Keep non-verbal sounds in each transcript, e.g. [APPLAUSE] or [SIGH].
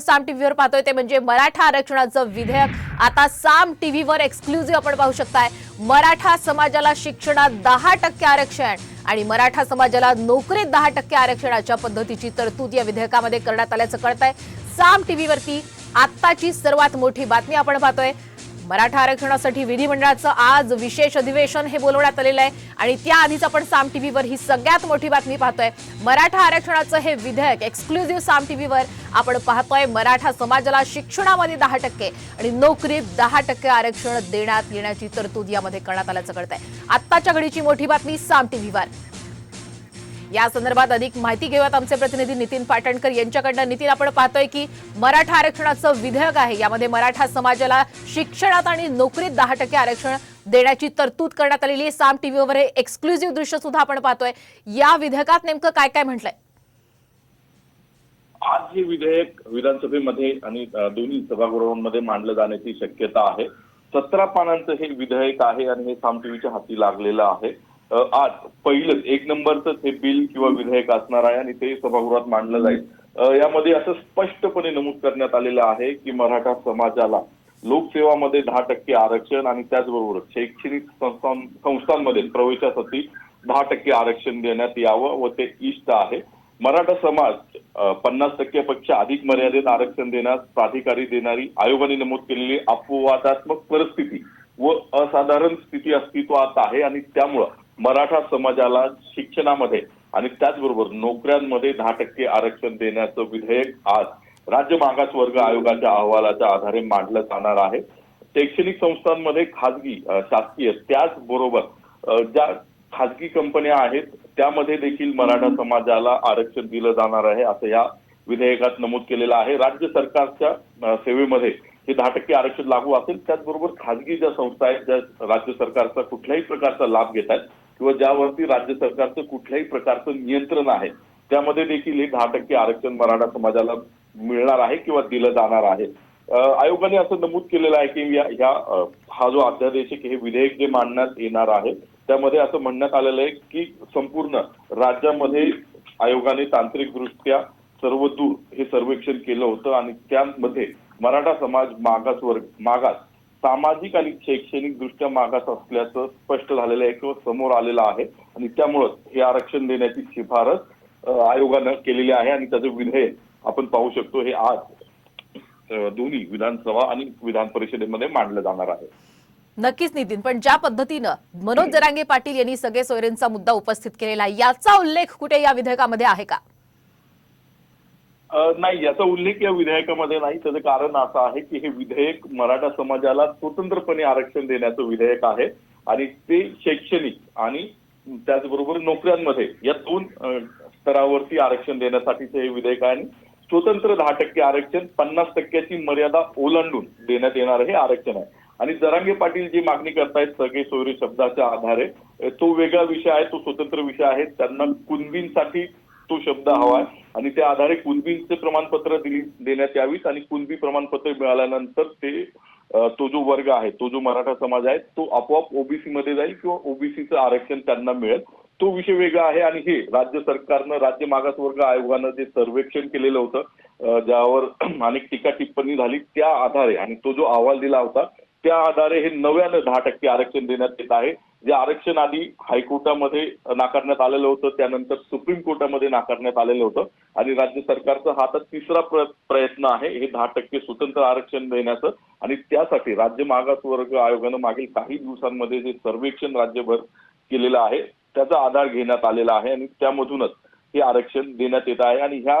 साम टीव्हीवर पाहतोय ते म्हणजे मराठा आरक्षणाचं विधेयक. आता साम टीव्हीवर एक्सक्लुझिव्ह आपण पाहू शकताय. मराठा समाजाला शिक्षणात दहा टक्के आरक्षण आणि मराठा समाजाला नोकरीत दहा टक्के आरक्षणाच्या पद्धतीची तरतूद या विधेयकामध्ये करण्यात आल्याचं कळतंय. साम टीव्हीवरती आत्ताची सर्वात मोठी बातमी आपण पाहतोय. मराठा आरक्षणासाठी विधिमंडळाचं आज विशेष अधिवेशन हे बोलवण्यात आलेलं आहे. आणि त्याआधीच आपण साम टीव्हीवर ही सगळ्यात मोठी बातमी पाहतोय. मराठा आरक्षणाचं हे विधेयक एक्सक्लुझिव्ह साम टीव्हीवर आपण पाहतोय. मराठा समाजाला शिक्षणामध्ये दहा टक्के आणि नोकरीत दहा टक्के आरक्षण देण्यात येण्याची तरतूद यामध्ये करण्यात आल्याचं कळतंय. आत्ताच्या घडीची मोठी बातमी साम टीव्हीवर. या संदर्भात अधिक माहिती घेऊयात आमचे प्रतिनिधी नितीन पाटणकर यांच्याकडनं. नितीन आपण पाहतोय की मराठा आरक्षणाचं विधेयक आहे. यामध्ये मराठा समाजाला शिक्षणात आणि नोकरीत दहा टक्के आरक्षण देण्याची तरतूद करण्यात आलेली आहे. साम टीव्हीवर हे एक्सक्लुझिव्ह दृश्य सुद्धा आपण पाहतोय. या विधेयकात नेमकं काय काय म्हटलंय? आज हे विधेयक विधानसभेमध्ये आणि दोन्ही सभागृहांमध्ये मांडलं जाण्याची शक्यता आहे. सतरा पानांचं हे विधेयक आहे आणि हे साम टीव्हीच्या हाती लागलेलं आहे. आज पहिलंच एक नंबरच हे बिल किंवा विधेयक असणार आहे आणि ते सभागृहात मांडलं जाईल. यामध्ये असं स्पष्टपणे नमूद करण्यात आलेलं आहे की मराठा समाजाला लोकसेवामध्ये दहा टक्के आरक्षण आणि त्याचबरोबर शैक्षणिक संस्थां संस्थांमध्ये प्रवेशासाठी दहा टक्के आरक्षण देण्यात यावं व ते इष्ट आहे. मराठा समाज पन्नास टक्क्यापेक्षा अधिक मर्यादित आरक्षण देण्यास प्राधिकारी देणारी आयोगाने नमूद केलेली अपवादात्मक परिस्थिती व असाधारण स्थिती अस्तित्वात आहे आणि त्यामुळं मराठा समाजाला शिक्षणामध्ये आणि त्याचबरोबर नोकऱ्यांमध्ये दहा टक्के आरक्षण देण्याचं विधेयक आज राज्य मागासवर्ग आयोगाच्या अहवालाच्या आधारे मांडलं जाणार आहे. शैक्षणिक संस्थांमध्ये खाजगी शासकीय त्याचबरोबर ज्या खाजगी कंपन्या आहेत त्यामध्ये देखील मराठा समाजाला आरक्षण दिलं जाणार आहे असं या विधेयकात नमूद केलेलं आहे. राज्य सरकारच्या सेवेमध्ये हे दहा टक्के आरक्षण लागू असेल त्याचबरोबर खाजगी ज्या संस्था आहेत ज्या राज्य सरकारचा कुठल्याही प्रकारचा लाभ घेत आहेत किंवा ज्यावरती राज्य सरकारचं कुठल्याही प्रकारचं नियंत्रण आहे त्यामध्ये देखील हे दहा टक्के आरक्षण मराठा समाजाला मिळणार आहे किंवा दिलं जाणार आहे. आयोगाने असं नमूद केलेलं आहे की या ह्या हा जो अध्यादेश आहे की हे विधेयक जे मांडण्यात येणार आहे त्यामध्ये असं म्हणण्यात आलेलं आहे की संपूर्ण राज्यामध्ये आयोगाने तांत्रिकदृष्ट्या सर्वदूर हे सर्वेक्षण केलं होतं आणि त्यामध्ये मराठा समाज मागास वर्ग मागास सामाजिक आणि शैक्षणिक दृष्ट्या मागास असल्याचं स्पष्ट झालेलं आहे किंवा समोर आलेलं आहे. आणि त्यामुळं हे आरक्षण देण्याची शिफारस आयोगानं केलेली आहे आणि त्याचं विधेयक आपण पाहू शकतो. हे आज दोन्ही विधानसभा आणि विधान परिषदेमध्ये मांडलं जाणार आहे. नक्कीच नितीन पण ज्या पद्धतीनं मनोज जरांगे पाटील यांनी सगळे सोयरेंचा मुद्दा उपस्थित केलेला आहे याचा उल्लेख कुठे या विधेयकामध्ये आहे का? नाही याचा उल्लेख या विधेयकामध्ये नाही. त्याचं कारण असं आहे की हे विधेयक मराठा समाजाला स्वतंत्रपणे आरक्षण देण्याचं विधेयक आहे आणि ते शैक्षणिक आणि त्याचबरोबर नोकऱ्यांमध्ये या दोन स्तरावरती आरक्षण देण्यासाठीचं हे विधेयक आहे आणि स्वतंत्र दहा टक्के आरक्षण पन्नास टक्क्याची मर्यादा ओलांडून देण्यात येणारं हे आरक्षण आहे. आणि जरांगे पाटील जी मागणी करतायत सगळे सोयरे शब्दाच्या आधारे तो वेगळा विषय आहे तो स्वतंत्र विषय आहे. त्यांना कुणबींसाठी तो शब्द हवा आहे. आणि त्या आधारे कुणबींचे प्रमाणपत्र दिली देण्यात यावीत आणि कुणबी प्रमाणपत्र मिळाल्यानंतर ते तो जो वर्ग आहे तो जो मराठा समाज आहे तो आपोआप ओबीसी मध्ये जाईल किंवा ओबीसीचं आरक्षण त्यांना मिळेल. तो विषय वेगळा आहे आणि हे राज्य सरकारनं राज्य मागासवर्ग आयोगानं जे सर्वेक्षण केलेलं होतं ज्यावर [CLEARS THROAT] अनेक टीका टिप्पणी झाली त्या आधारे आणि तो जो अहवाल दिला होता त्या आधारे हे नव्यानं दहा टक्के आरक्षण देण्यात येत आहे. जे आरक्षण आधी हायकोर्टामध्ये नाकारण्यात आलेलं होतं त्यानंतर सुप्रीम कोर्टामध्ये नाकारण्यात आलेलं होतं. आणि राज्य सरकारचा हा आता तिसरा प्रयत्न आहे हे दहा टक्के स्वतंत्र आरक्षण देण्याचं. आणि त्यासाठी राज्य मागासवर्ग आयोगानं मागील काही दिवसांमध्ये जे सर्वेक्षण राज्यभर केलेलं आहे त्याचा आधार घेण्यात आलेला आहे. आणि त्यामधूनच हे आरक्षण देण्यात येत आहे. आणि ह्या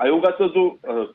आयोगाचा जो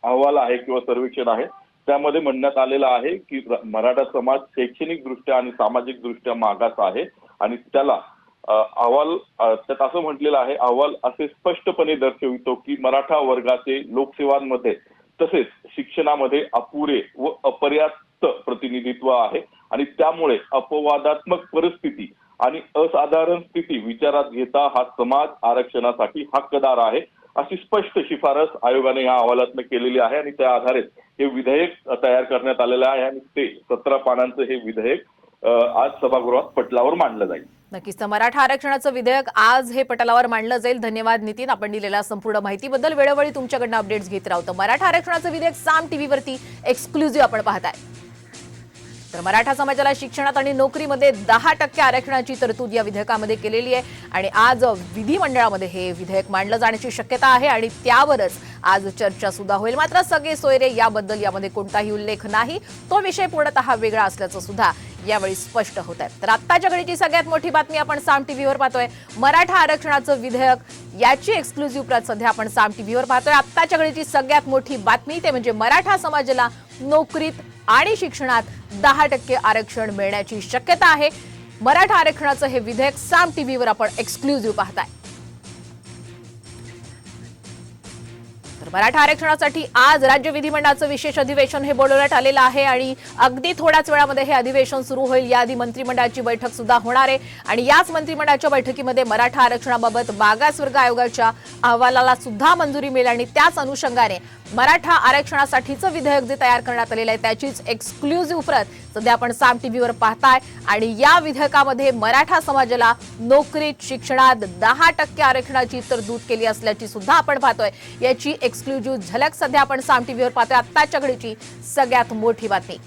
अहवाल आहे किंवा सर्वेक्षण आहे त्यामध्ये म्हणण्यात आलेलं आहे की मराठा समाज शैक्षणिक दृष्ट्या आणि सामाजिक दृष्ट्या मागास आहे आणि त्याला अहवाल त्यात असं म्हटलेलं आहे अहवाल असे स्पष्टपणे दर्शवितो की मराठा वर्गाचे लोकसेवांमध्ये तसेच शिक्षणामध्ये अपुरे व अपर्याप्त प्रतिनिधित्व आहे आणि त्यामुळे अपवादात्मक परिस्थिती आणि असाधारण स्थिती विचारात घेता हा समाज आरक्षणासाठी हक्कदार आहे. अशी स्पष्ट शिफारस आयोगाने या अहवालातनं केलेली आहे आणि त्या आधारे हे विधेयक तयार करण्यात आलेलं आहे आणि ते सतरा पानांचं हे विधेयक आज सभागृहात पटलावर मांडलं जाईल. नक्कीच तर मराठा आरक्षणाचं विधेयक आज हे पटलावर मांडलं जाईल. धन्यवाद नितीन. आपण दिलेल्या संपूर्ण माहितीबद्दल वेळोवेळी तुमच्याकडनं अपडेट्स घेत राहतो मराठा आरक्षणाचं विधेयक साम टीव्हीवरती एक्सक्लुझिव्ह आपण पाहताय. तर मराठा समाजाला शिक्षणात आणि नोकरीमध्ये दहा टक्के आरक्षणाची तरतूद या विधेयकामध्ये केलेली आहे. आणि आज विधिमंडळामध्ये हे विधेयक मांडलं जाण्याची शक्यता आहे आणि त्यावरच आज चर्चा सुद्धा होईल. मात्र सगळे सोयरे याबद्दल यामध्ये कोणताही उल्लेख नाही. तो विषय पूर्णतः वेगळा असल्याचं सुद्धा यावेळी स्पष्ट होत आहे. तर आत्ताच्या घडीची सगळ्यात मोठी बातमी आपण साम टीव्हीवर पाहतोय. मराठा आरक्षणाचं विधेयक याची एक्सक्लुझिव्ह प्रत सध्या आपण साम टीव्हीवर पाहतोय. आत्ताच्या घडीची सगळ्यात मोठी बातमी ते म्हणजे मराठा समाजाला नोकरीत आणि शिक्षणात दहा टक्के आरक्षण मिळण्याची शक्यता आहे. मराठा आरक्षणाचं हे विधेयक साम टीव्हीवर आपण एक्सक्लुझिव्ह पाहताय. मराठा आरक्षणासाठी आज राज्य विधिमंडळाचं विशेष अधिवेशन हे बोलवण्यात आलेलं आहे आणि अगदी थोड्याच वेळामध्ये हे अधिवेशन सुरू होईल. याआधी मंत्रिमंडळाची बैठक सुद्धा होणार आहे. आणि याच मंत्रिमंडळाच्या बैठकीमध्ये मराठा आरक्षणाबाबत मागासवर्ग आयोगाच्या अहवालाला सुद्धा मंजुरी मिळेल आणि त्याच अनुषंगाने मराठा आरक्षणासाठीचं विधेयक जे तयार करण्यात आलेलं आहे त्याचीच एक्सक्लुझिव्ह प्रत सध्या आपण साम टीव्हीवर पाहताय. आणि या विधेयकामध्ये मराठा समाजाला नोकरीत शिक्षणात दहा टक्के आरक्षणाची तरतूद केली असल्याची सुद्धा आपण पाहतोय. याची एक्सक्लुझिव्ह झलक सध्या आपण साम टीव्हीवर पाहतोय. आत्ताच्या घडीची सगळ्यात मोठी बातमी.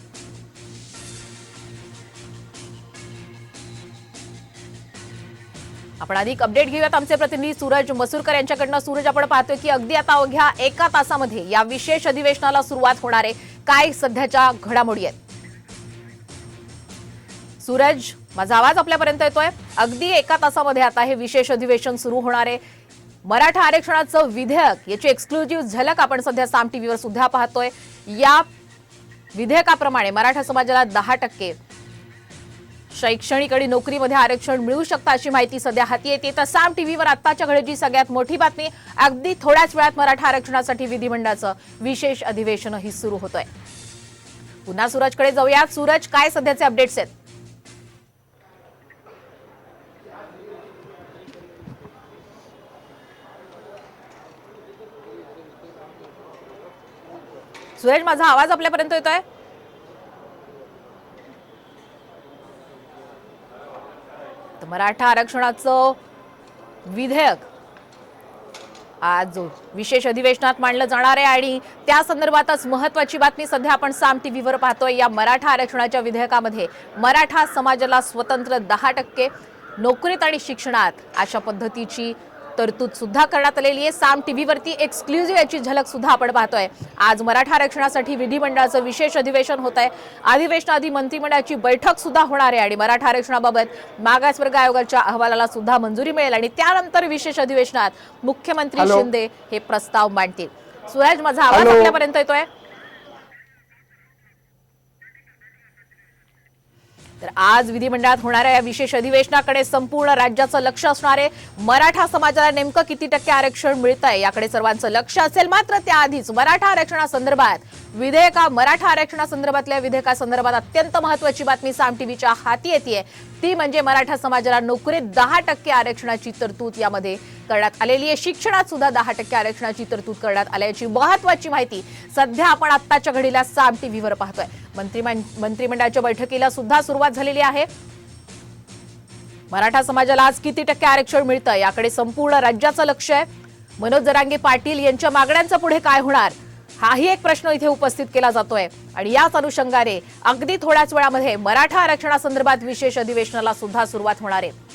आपण अधिक अपडेट घेऊयात आमचे प्रतिनिधी सूरज मसूरकर यांच्याकडनं. सूरज आपण पाहतोय की अगदी आता अवघ्या एका तासामध्ये या विशेष अधिवेशनाला सुरुवात होणार आहे. काय सध्याच्या घडामोडी आहेत? सूरज माझा आवाज आपल्यापर्यंत येतोय. अगदी एका तासामध्ये आता हे विशेष अधिवेशन सुरू होणार आहे. मराठा आरक्षणाचं विधेयक याची एक्सक्लुझिव्ह झलक आपण सध्या साम टीव्हीवर सुद्धा पाहतोय. या विधेयकाप्रमाणे मराठा समाजाला दहा टक्के शैक्षणिक आणि नोकरीमध्ये आरक्षण मिळू शकतं अशी माहिती सध्या हाती येते. तर साम टीव्हीवर आत्ताच्या घडीची सगळ्यात मोठी बातमी अगदी थोड्याच वेळात मराठा आरक्षणासाठी विधिमंडळाचं विशेष अधिवेशनही सुरू होतोय. पुन्हा सूरजकडे जाऊया सूरज काय सध्याचे अपडेट्स आहेत? सुरेश माझा आवाज आपल्यापर्यंत येतोय? तर मराठा आरक्षणाचं विधेयक आज विशेष अधिवेशनात मांडलं जाणार आहे आणि त्या संदर्भातच महत्वाची बातमी सध्या आपण साम टी व्हीवर पाहतोय. या मराठा आरक्षणाच्या विधेयकामध्ये मराठा समाजाला स्वतंत्र दहा टक्के नोकरीत आणि शिक्षणात अशा पद्धतीची तरतूद सुद्धा करण्यात आलेली आहे. साम टीव्हीवरती एक्सक्लुझिव्ह याची झलक सुद्धा आपण पाहतोय. आज मराठा आरक्षणासाठी विधिमंडळाचं विशेष अधिवेशन होत आहे अधिवेशनाआधी मंत्रिमंडळाची बैठक सुद्धा होणार आहे आणि मराठा आरक्षणाबाबत मागासवर्ग आयोगाच्या अहवालाला सुद्धा मंजुरी मिळेल आणि त्यानंतर विशेष अधिवेशनात मुख्यमंत्री. शिंदे हे प्रस्ताव मांडतील. सूरज माझा आवाज. आपल्यापर्यंत येतोय? तर आज विधिमंडळात होणाऱ्या या विशेष अधिवेशनाकडे संपूर्ण राज्याचं लक्ष असणार आहे मराठा समाजाला नेमकं किती टक्के आरक्षण मिळत आहे याकडे सर्वांचं लक्ष असेल. मात्र त्याआधीच मराठा आरक्षणासंदर्भात विधेयका मराठा आरक्षणासंदर्भातल्या विधेयकासंदर्भात अत्यंत महत्वाची बातमी साम टीव्हीच्या हाती येते ती म्हणजे मराठा समाजाला नोकरीत दहा टक्के आरक्षणाची तरतूद यामध्ये करण्यात आलेली आहे. शिक्षणात सुद्धा दहा टक्के आरक्षणाची तरतूद करण्यात आल्याची महत्वाची माहिती सध्या आपण आत्ताच्या घडीला साम टीव्हीवर पाहतोय. मंत्रिमं मंत्रिमंडळाच्या बैठकीला सुद्धा सुरुवात झालेली आहे. मराठा समाजाला आज किती टक्के आरक्षण मिळतं याकडे संपूर्ण राज्याचं लक्ष आहे. मनोज जरांगे पाटील यांच्या मागण्यांचं पुढे काय होणार हाही एक प्रश्न इथे उपस्थित केला जातोय. आणि याच अनुषंगाने अगदी थोड्याच वेळामध्ये मराठा आरक्षणासंदर्भात विशेष अधिवेशनाला सुद्धा सुरुवात होणार आहे.